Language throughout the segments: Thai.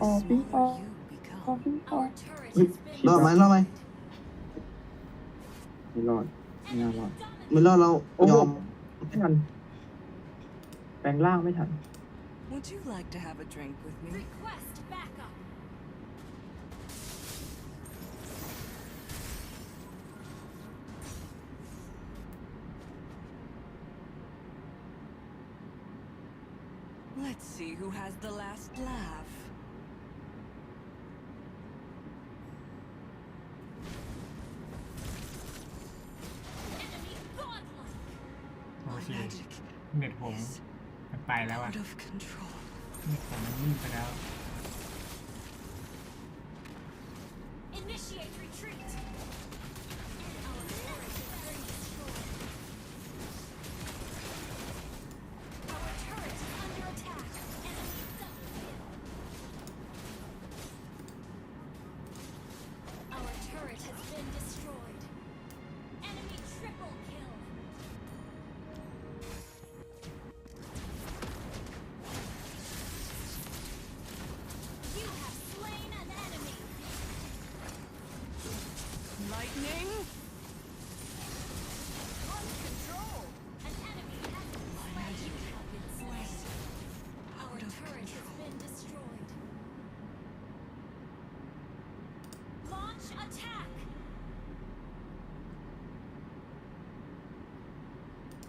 ออกพี่ออก you ออก become. พี่ออก เฮ้ย รอดไหมรอดไหม ไม่รอดไม่น่ารอด ไม่รอดเรา โอ้โห ยอม ไม่ทันแปลงร่างไม่ทัน Would you like to have a drink with me? Request backup. Let's see who has the last laugh. แล้วอะ out of control. เน็ตผมมันวิ่งไปแล้ว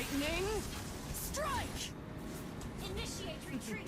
Lightning? Strike! Initiate retreat.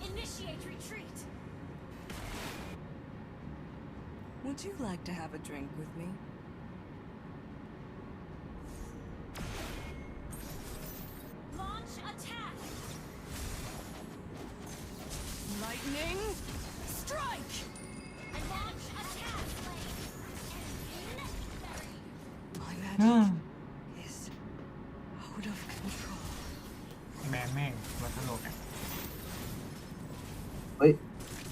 Initiate retreat. Would you like to have a drink with me? แมนแม่งมาตลกอะเฮ้ย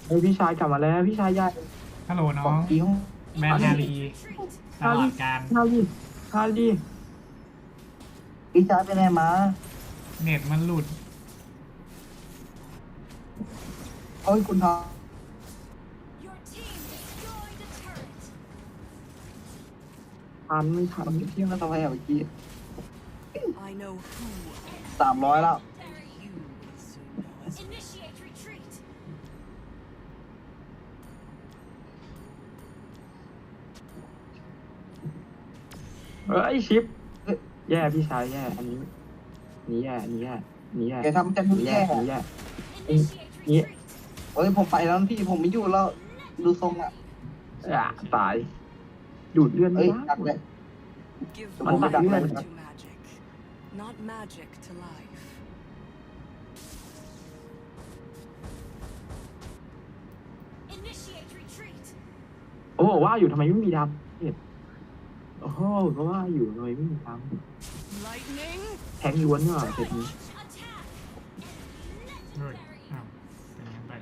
เฮ้ยพี่ชายกลับมาแล้วพี่ชายใหญ่ฮัลโหลน้ขอองงกิ้วแมนฮารี Retreat. ตลอดการฮารีฮารีพี่ชายไปไหนมาเน็ตมันหลุดเอ้ยคุณทอง Your team destroyed a turret. ทันไม่ทันเที่ยงแล้วทำไมอะเมื่อกี้ I know who สามร้อยแล้ว Legendary. you will soon know as Initiate retreat. เฮ้ยชิปเฮ้ยแย่พี่ชายแย่ อันนี้อันนี้แย่อันนี้แย่อันนี้แย่แกทำจันอันทุกนี้แย่แย่ อันนี้แย่ Initiate Yeah. retreat. เอ้ยผมไปแล้วพี่ผมไม่อยู่แล้ว ดูทรงอะ อะตาย ดูดเลือดเอ้ยไม่ดักได้เลย give Come on, life Doc, to man. Magic, not magic to life. Initiate retreat. โอ้ว่าอยู่ทำไมไม่มีดำเนี่ยโอ้โหก็ว่าอยู่ทำไมไม่มีด Lightning? ำแทงย้วนเนี่ยเสร็จนี้ Launch attack. เฮ้ย Legendary. อ้าวเป็นยังไงไป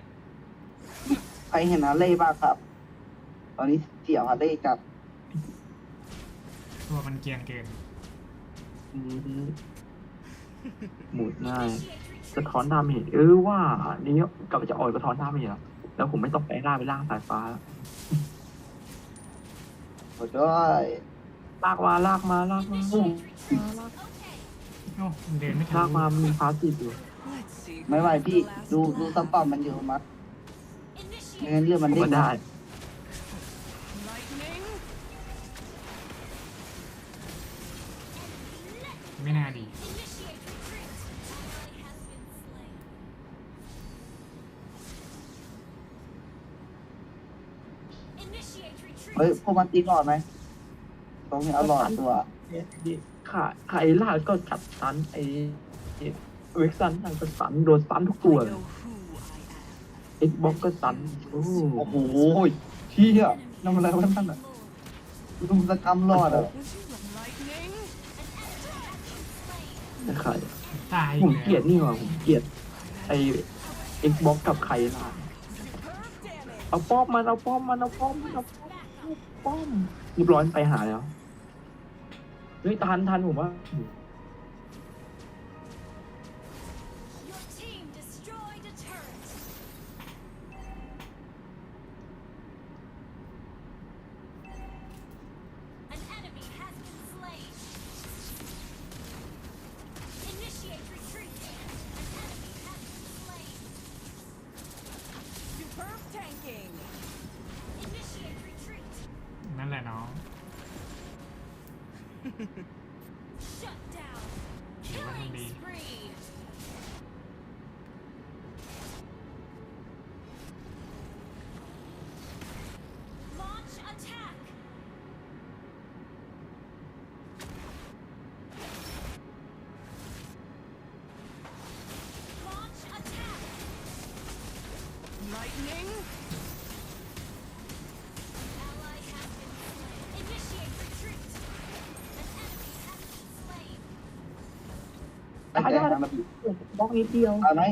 ใครเห็นอะไรบ้างครับ ตอนนี้เสี่ยวฮาร์เล่กับตัวมันเกรียนเกิน อืมหมุดง่าย Initiate สะ retreat. ท้อนดาเมจเออว่า นี่กลับจะอ่อยสะท้อนดาเมจแล้วแล้วผมไม่ต้องไปล่างไปล่างสายฟ้าหมดด้วยลากมาลากมาลากมา Initiate retreat. Okay. โอ้มันเดินไม่ทัลากมามีพาสซีฟอยู่ Let's see. ไม่ไหว who has พี่ the last ดูดู laugh. สปอมมันอยู่มัดไม่งั้น Initiate. เลือดมันผมเด้งก็นะได้ ไม่น่าดี Initiate retreat. Ally has been slain. Initiate retreat. เฮ้ยพวกมันตีหลอดไหมตรงนี้เอาหลอดตัวค่ะใครล่าก็จัดสันไอเว็กซันนั่นก็สันโดนสันทุก I ตัว know who I am. เอ็กบ็อกก็สันโอ้โอ้โหเชี่ยนั่นมันอะไรวะนั่นอะลุมสกรรมหลอดอะ นะใครตายผมอีเกลียดแล้วนี่ว่ะผมเกลียดไอเอ็กบ็อกกับใครล่ะ Superb damage. เอาป้อมมันเอาป้อมมันเอาป้อมมันเอาป้อมเอาป้อมเรียบร้อยไปหาแล้วเฮ้ยทันทันผมว่า ไม่ใจทางระเบียบบล็อกนิดเดียวเอาไหม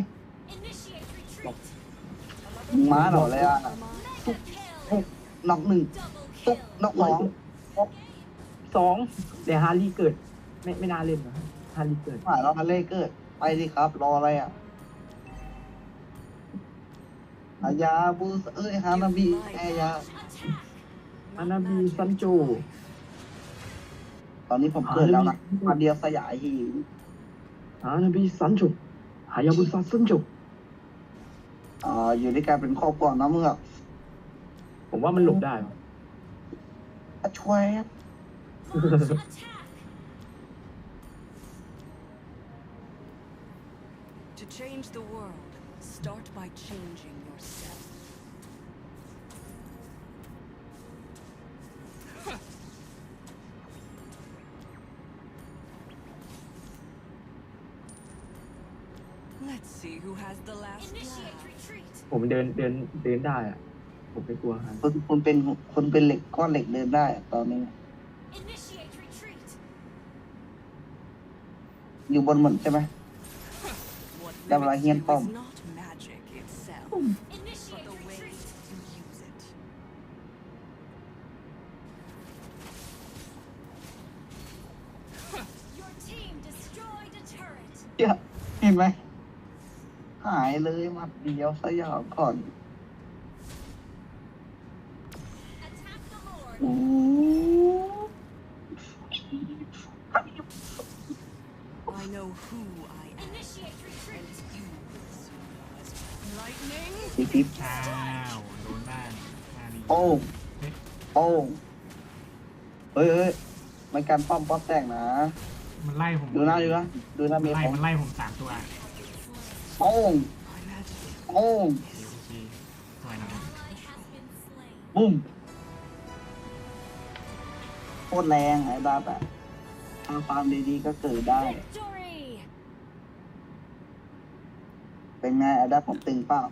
Initiate retreat. ม้าเหรอเลยอะ Mega kill. น็อกหนึ่ง Double ตุ๊ก kill. น็อกสองสองเดี๋ยวฮาร์รี่เกิด ไม่ไม่น่าเล่นนะฮาร์รี่เกิดหมายเราฮันเล่เกิด ไปดิครับ รออะไรอะอายาบูสเอ้ยฮานาบิแอยา Launch attack. อานาบีซันโจตอนนี้ผมเกิดแล้วนะมาเดียวสยายหิน อานาบีซันโจหายาบุซาซันโจอ่าอยู่ด้วยกันเป็นครอบครัวนะเมื่อผมว่ามันหลบได้ว่ะอะช่วย Launch attack. To change the world, start by changing yourself. ผมเดินเดินเดินได้อะผมไม่กลัวฮะคุณคุณเป็นคุณเป็นเหล็กก้อนเหล็กเดินได้อะตอนนี้ Initiate retreat. อยู่บนหมดใช่ไหม What Đâm lại limits hiên you phong. is not magic itself, but Initiate the way retreat. you use it. Your team destroyed a turret. เหี้ยเห็นไหมหายเลยมาเดียวสยองก่อน Attack the Lord. โอ้ I know who I am, Initiate retreat. and you will soon know as well. Lightning. ทีทิปอ้าวโดนบ้างมาดีโอ้งเฮ้ยโอ้งเฮ้ยเฮ้ยไม่การป้อมป้อมแตกนะ มันไล่ผมดูหน้าดูนะดูหน้ามัเมีนยไล่ผม มันไล่ผมสามตัว โอ้ง My magic. โอ้งโอเคโอเคสวยนะ Ally has been slain. บุ้มโคตรแรงไอ้ดับอะทางฟาร์มดีๆก็เกิดได้ Victory. เป็นไงไอ้ดับผมตึงเปล่า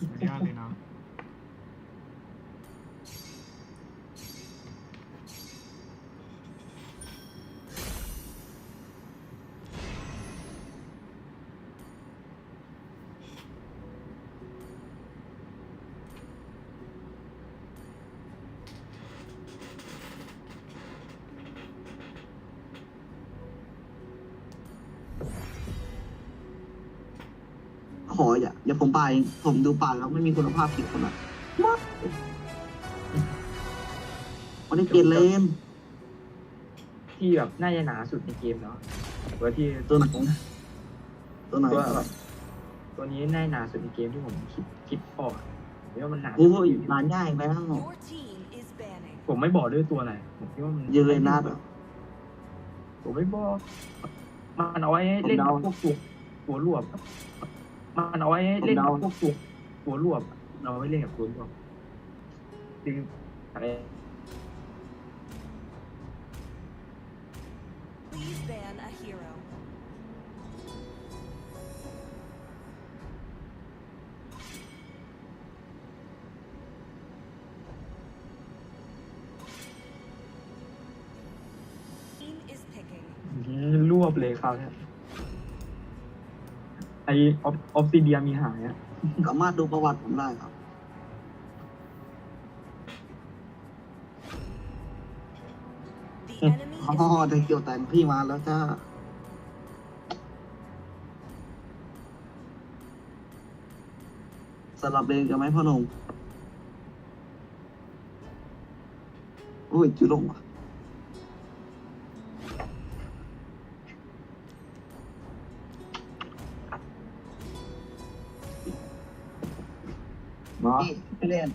สุดยอดเลยเนาะ ออย่าอย่าผมป่าเองผมดูป่าแล้วไม่มีคุณภาพผิดคนละมาวันนี้เปลี่ยนเลนที่แบบน่าจะหนาสุดในเกมเนาะตัวที่ตัวไหนตัวไหนตัวแบบตัวนี้น่าจะหนาสุดในเกมที่ผมคิดคิดออกผมว่ามันหนาโอ้ยร้านง่ายไปแล้ว Your team is banning. ผมไม่บอกด้วยตัวอะไรผมคิดว่ามันยืนเลยนัดอะผมไม่บอกมันเอาไว้เล่นกับพวกตัวตัวรวบ มันเอาไว้เล่นกับพวกตัวตัวรวบเราไว้เล่นกับตัวรวบคืออะไร Please ban a hero. Team is picking. รวบเลยคราวเนี้ยไอออฟออฟซิเดียมีหายอะสามารถดูประวัติผมได้ครับ The อ๋ enemy อ is แต่เกี่ยวแต่งพี่มาแล้วจ้าสลับเลนกันไหมพ่อหนุ่มอุ้ยจุลงว่ะ เล่น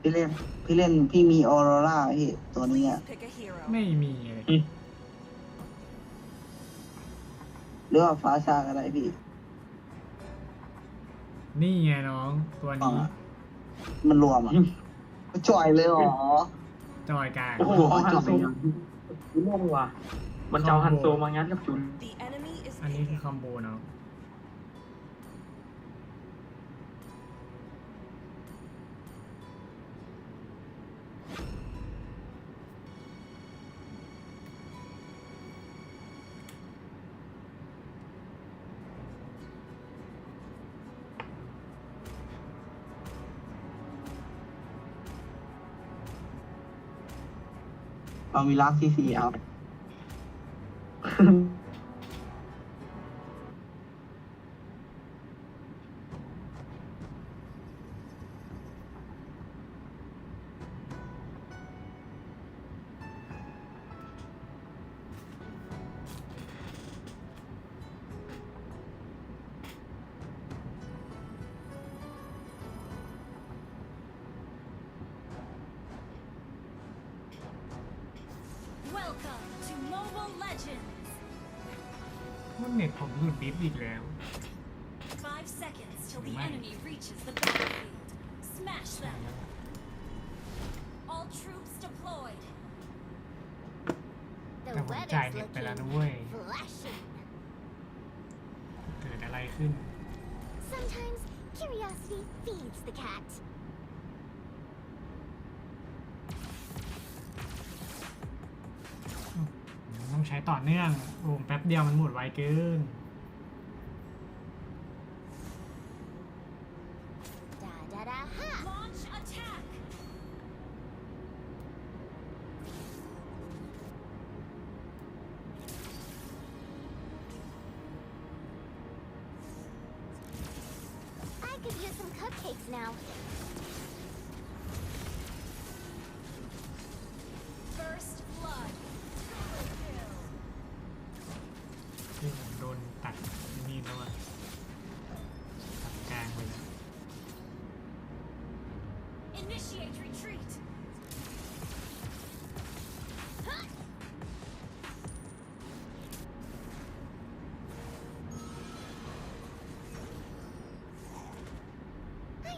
พี่เล่น พี่เล่น พี่มีออโรราพี่ตัวนี้ Please อะ pick a hero. ไม่มีเลยหรือว่าฟ้าชาก็ได้พี่นี่ไงน้องตัวอ๋อนี้มันรวมอะจ่อยเลยเหรอ จอยกลางโอ้โหฮันโซจุลงว่ะมันจะเอาฮันโซมางัดกับจุน The enemy is อันนี้คือ picking. คอมโบเนาะ เรามิลักซีซีครับ Welcome to Mobile Legends. มันเน็ตผมหลุดดิฟอีกแล้ว Five seconds till the Right. enemy reaches the battlefield. Smash them. All troops deployed. แต่ผมจ่ายเน็ตไปแล้วนะเว้ย flashing. เกิดอะไรขึ้น Sometimes curiosity feeds the cat. ช้ต่อเนื่องโอ้แป๊บเดียวมันหมดไวเกิน I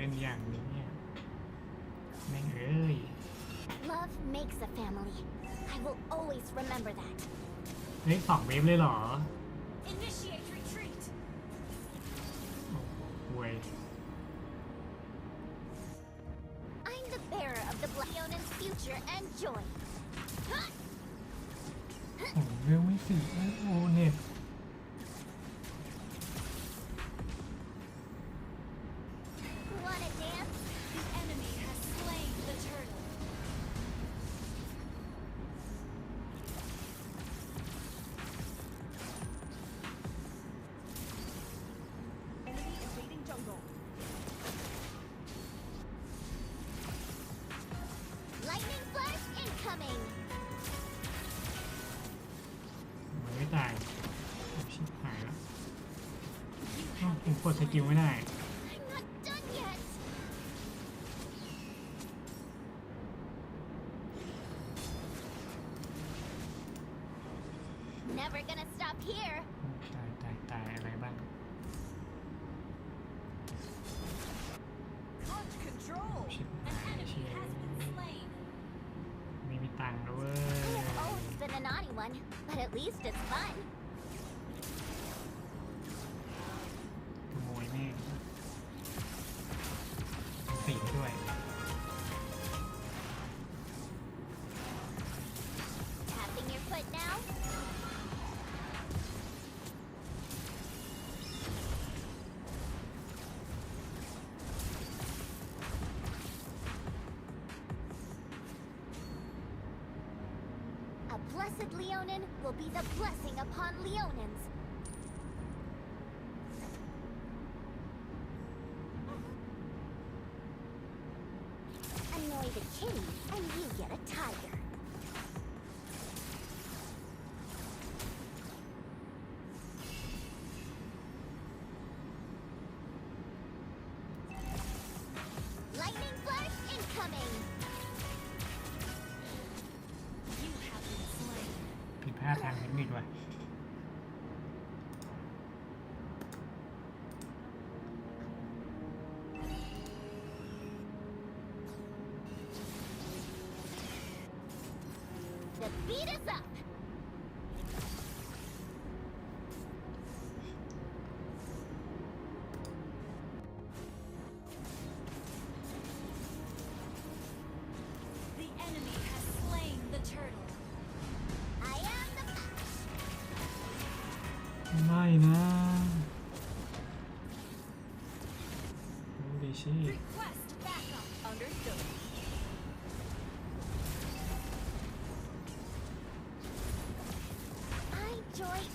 เป็นอย่างนี้เนี่ยแม่งเอ้ย Love makes a family. I will always remember that. เฮ้ยสองเวฟเลยเหรอ Initiate retreat. โอ้โห วย I'm the bearer of the Leonan's future and joy. Huh! โอ้โหเรื่องไม่สิโอ้โหเน็ ดสกิลไม่ได้ I'm not done yet! Never gonna stop here! ตายตายตายอะไรบ้าง Clutch control. ชิบหายเชีย slain. ไม่มีตังค์แล้วเว้ We ย have always been a naughty one, but at least it's fun. Blessed Leonin will be the blessing upon Leonins. The beat is up! The enemy has slain the turtle. I am the match! ไม่นะโอ้ดิชิ Request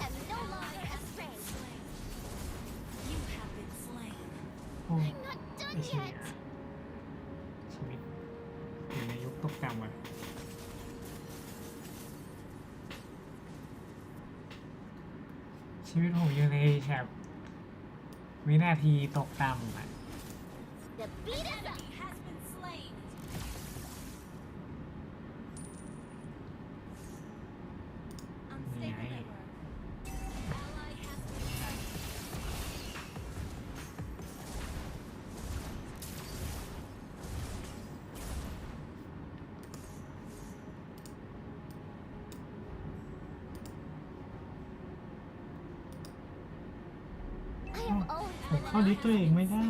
am no longer astray. slain. You have been slain. โอ้ I'm not ไอ done เชีย yet! ชีวิตอยู่ในยุคตกต่ำว่ะชีวิตผมอยู่ในแถบวินาทีตกต่ำอะ The beat ด้วตัวเองไม่ได้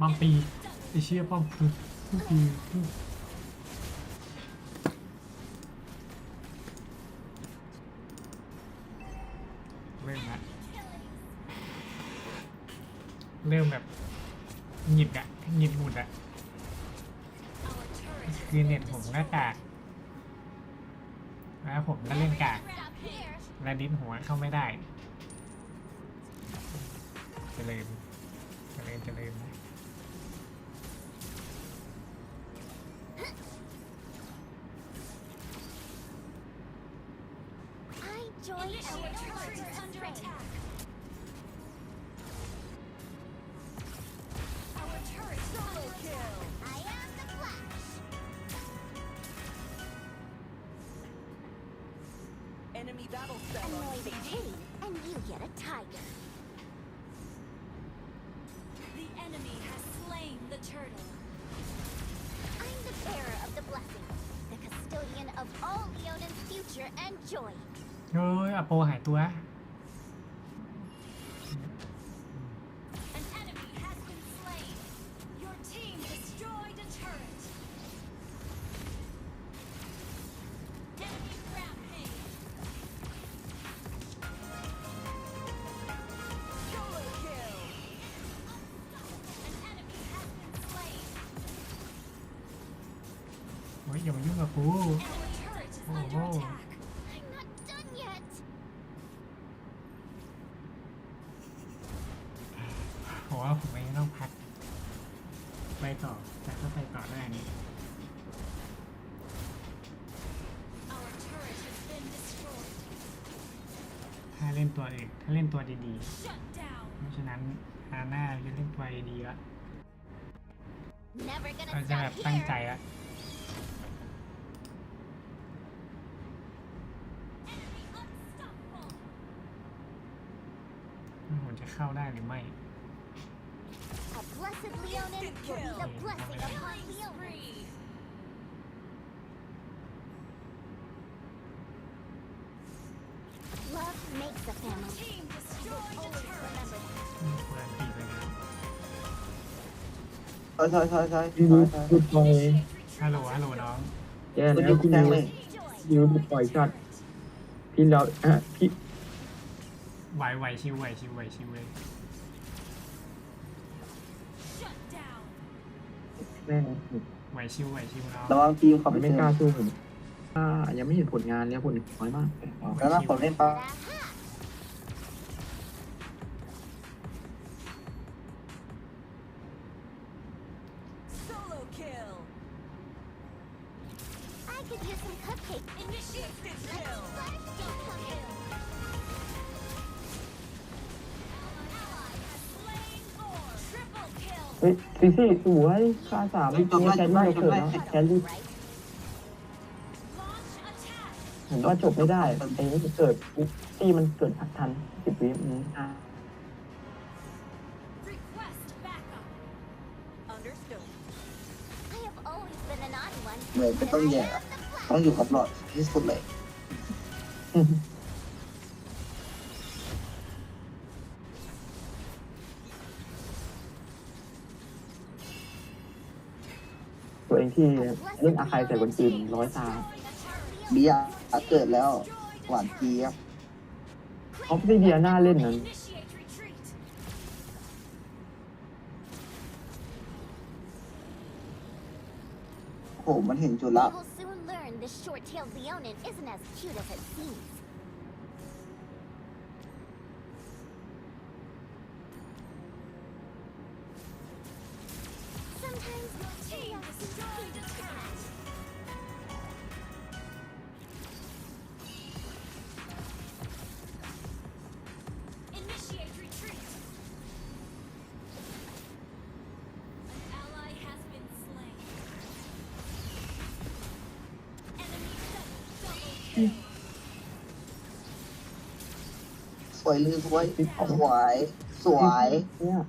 บางปีไอเชี่ยป้อมคือคือเริ่มละเริ่มแบบหยิบอะหยิบหมุดอะคือเน็ตผมหน้ากาล้วผมก็เล่นกากและดิ้นหัวเข้าไม่ได้ไปเลย Enemy battle spell Annoy on the CD. kitty, and you get a tiger. The enemy has slain the turtle. I'm the bearer of the blessing, the custodian of all Leonan's future and joy. เฮ้ยอโปหายตัว attack. I'm not done yet. ผมว่าผมไม่ต้องพัก ไปต่อ แต่ก็ไปต่อได้นี่ Our turret has been destroyed. ถ้าเล่นตัวเอกถ้าเล่นตัวดี Shut down. ๆเพราะฉะนั้นอาหน้าจะเล่นตัวดีๆละ Never เรา gonna จะแบ stop บตั้งใจ here. ละ Enemy unstoppable. ว่าผมจะ เข้าได้หรือไม่ A blessed Leonin will be the blessing upon Leonin. Love makes a family. Team destroyed a turret. อืมควรตีไปแล้วใช่ใช่ใช่ยูใช่ดูปล่อยฮัลโหล ฮัลโหลน้อง แย่แล้วพี่ยูยูดูปล่อยจัดพี่เราอะพี่ ไหวไหวชิวไหวชิวไหวชิวเลย Shut down. แม่งไหวชิวไหวชิวน้องระวังทีมเขามัไม่นไม่เจกล้าอสู้ผมอ่ายังไม่เห็นผลงานเลยผลน้อยมากแล้วนะผมเล่นปะ ฮ้ยซีซี่สวยค่าสามไม่แครี่เราเกิดแล้วแครี่ Right? Launch attack. ผมว่าจบไม่ได้ไอ้นี่เกิดตีมันเกิดทันสิบวิอืมอะ Request backup. Understood. I have always been an odd one. เหมือนไม่ต้องแย่ and I am the flash. ต้องอยู่กับหลอดที่สุดเลย เองที่เล่นอาคายใส่บนจีนร้อยตาเบียร์เกิดแล้ว หวานเจี๊ยบเขาไม่ได้เบียร์หน้าเล่นนั้น Initiate retreat. โหมันเห็นจุดละ We will soon learn this short-tailed Leonin isn't as cute as it seems. วยลือสวยสวยสวยเนี่ย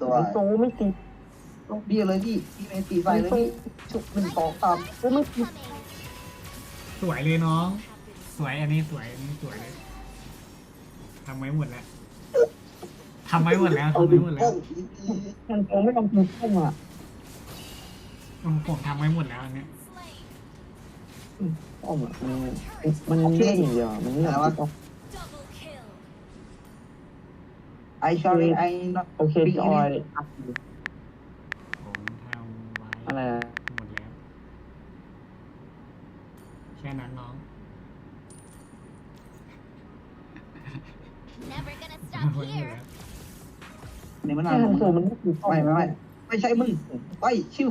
สวยโตไม่ติดเบียร์เลยพี่พี่เมตีไฟเลยพี่ชุบหนึ่งสองสามโตไม่ติด Coming. สวยเลยน้อง สวยอันนี้สวยอันนี้สวยเลยทำไว้หมดแล้วทำไว้หมดแล้วทำไว้หมดแล้โอ้วมันโตไม่ลองกินข้าวอะผมทำไว้หมดแล้วอันเนี้ย Slain. อ้อมอะมันมันเล่นอย่างเดียวมันไม่ยอมคิดออ ก Double kill. ไอชอรี่ไอโอเคพี่ออยผมทำไว้อะไรอะหมดแล้วแค่นั้นน้อง Never gonna ทำ stop ไว้หมด here. แล้วนี่มันแค่นานทำโซมันไม่ถูกต้องไม่ไม่ไม่ไม่ใช่มึงไปชิว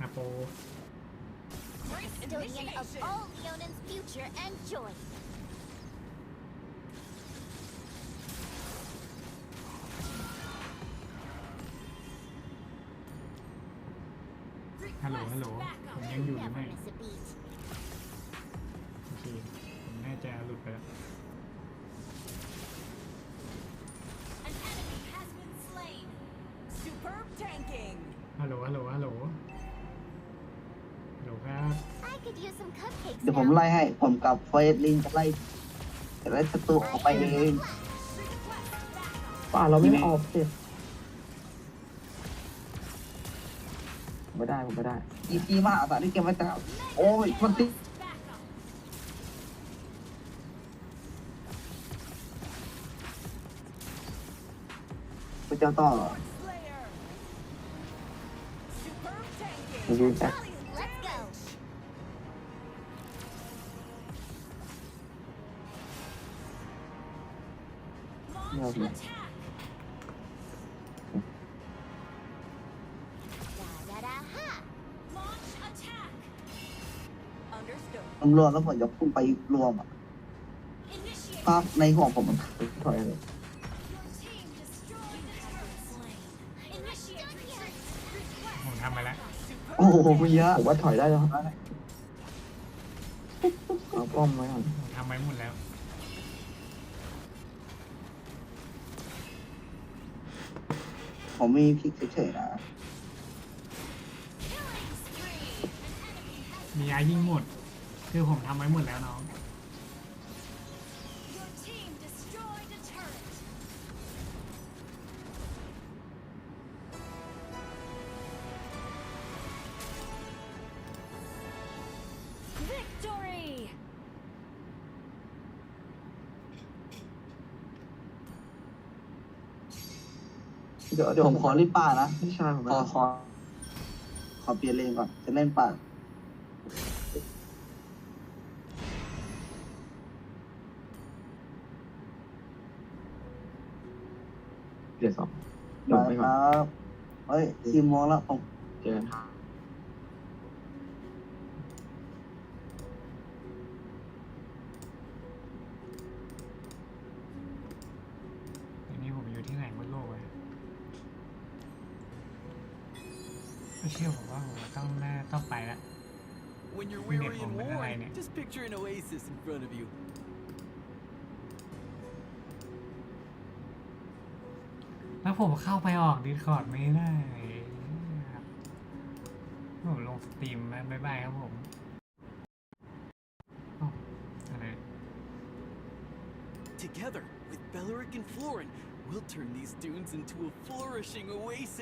อาโป Custodian of all Leonan's future and joy. ฮัลโหลฮัลโหลผมยังอยู่หรือ Never ไม่ miss a beat. โอเคผมน่าจะหลุดไปแล้ว An enemy has been slain. Superb tanking. ฮัลโหลฮัลโหลฮัลโหลฮัลโหลครับ I could use some cupcakes เดี๋ยวผม now. ไล่ให้ ผมกับเฟสลินจะไล่จะไล่ศัตรูออกไปเองป่าเราไม่ออกเสร็จ ผมไม่ได้ผมไม่ได้อีพีมากอะที่เก็บไว้แต่โอ้ยมันติด Backup. ไปเจ้าต่อ Slayer. Superb tanking. มันยืนแบ็ค Let's go. ไม่เอาเลย รวมแล้วผมจะพุ่งไปรวมอะ Initiate. ภาพในหัวผมมันถอยเลย Your team destroyed the turret. Slain. Initiate retreat. Request. ผมทำไปแล้วโอ้โหมีเยอะผมว่าถอยได้แล้วครับเอาป้อมไว้ก่อนผมทำไว้หมดแล้ว ผมมีพลิกเฉยๆนะ Killing spree. An enemy has มียายิงหมด คือผมทำไว้หมดแล้วน้อง Your team destroyed a turret. Victory! เดี๋ยวเดี๋ยวผมขอรีบป่านะพี่ชายผมขอขอขอเปลี่ยนเลนก่อนจะเล่นป่า ดี๋ยวสองลมางไปคก่อนรับเฮ้ยสี่โมงแล้วผมเจอกันครับทีนี้ผมอยู่ที่ไหนบนโลกวะไม่เชื่อผมว่าผมต้องน่าต้องไปแล้ว When you're Mình weary đẹp and không? Mình ở đây worn, nè. just picture an oasis in front of you. แล้วผมเข้าไปออกดิสคอร์ดไม่ได้ครับผมลงสตรีมแล้วบ๊ายบายครับผมอ้าวอะไร Together, with Beleric and Florin, we'll turn these dunes into a flourishing oasis.